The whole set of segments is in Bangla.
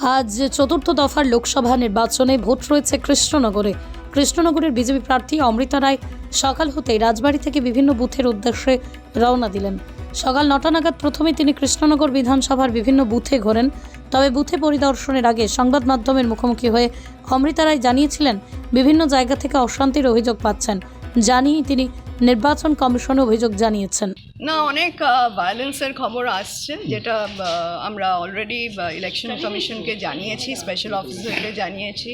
আজ চতুর্থ দফার লোকসভা নির্বাচনে ভোট রয়েছে কৃষ্ণনগরে। কৃষ্ণনগরের বিজেপি প্রার্থী অমৃতা রায় সকাল হতেই রাজবাড়ি থেকে বিভিন্ন বুথের উদ্দেশ্যে রওনা দিলেন। সকাল নটা নাগাদ প্রথমে তিনি কৃষ্ণনগর বিধানসভার বিভিন্ন বুথে ঘোরেন। তবে বুথে পরিদর্শনের আগে সংবাদ মাধ্যমের মুখোমুখি হয়ে অমৃতা রায় জানিয়েছিলেন, বিভিন্ন জায়গা থেকে অশান্তির অভিযোগ পাচ্ছেন। জানিয়ে তিনি নির্বাচন কমিশন অভিযোগ জানিয়েছেন। না অনেক ভায়োলেন্সের খবর আসছে যেটা আমরা অলরেডি ইলেকশন কমিশনকে জানিয়েছি। স্পেশাল অফিসারকে জানিয়েছি।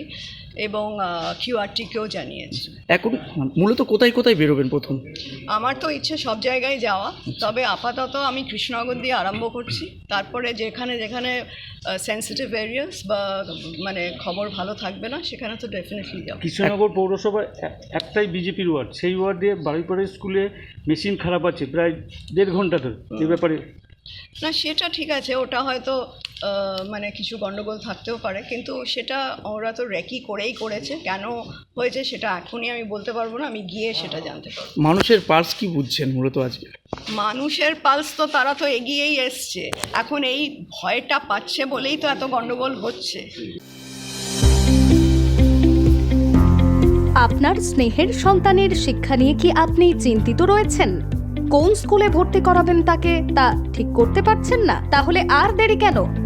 এবং কিউআরটিকেও জানিয়েছি। এখন মূলত কোথায় কোথায় বেরোবেন প্রথম? আমার তো ইচ্ছে সব জায়গায় যাওয়া তবে আপাতত আমি কৃষ্ণনগর দিয়ে আরম্ভ করছি। তারপরে যেখানে যেখানে সেন্সিটিভ এরিয়াস বা মানে খবর ভালো থাকবে না সেখানে তো ডেফিনেটলি যাব। কৃষ্ণনগর পৌরসভায় এক- একটাই বিজেপির ওয়ার্ড সেই ওয়ার্ডে বাড়িপাড়া স্কুলে মেশিন খারাপ আছে প্রায় দেড় ঘণ্টা ধরে। এ ব্যাপারে না সেটা ঠিক আছে ওটা হয়তো মানে কিছু গন্ডগোল থাকতেও পারে কিন্তু সেটা ওরা তো রেকি করেই করেছে। কেন হয়েছে সেটা এখনই আমি বলতে পারব না আমি গিয়ে সেটা জানতে পারব। মানুষের পার্স কি বুঝছেন মূলত আজকে? মানুষের পালস তো তারা তো এগিয়েই এসছে। এখন এই ভয়টা পাচ্ছে বলেই তো এত গন্ডগোল হচ্ছে। আপনার স্নেহের সন্তানের শিক্ষা নিয়ে কি আপনি চিন্তিত রয়েছেন? কোন স্কুলে ভর্তি করাবেন তাকে তা ঠিক করতে পারছেন না? তাহলে আর দেরি কেন?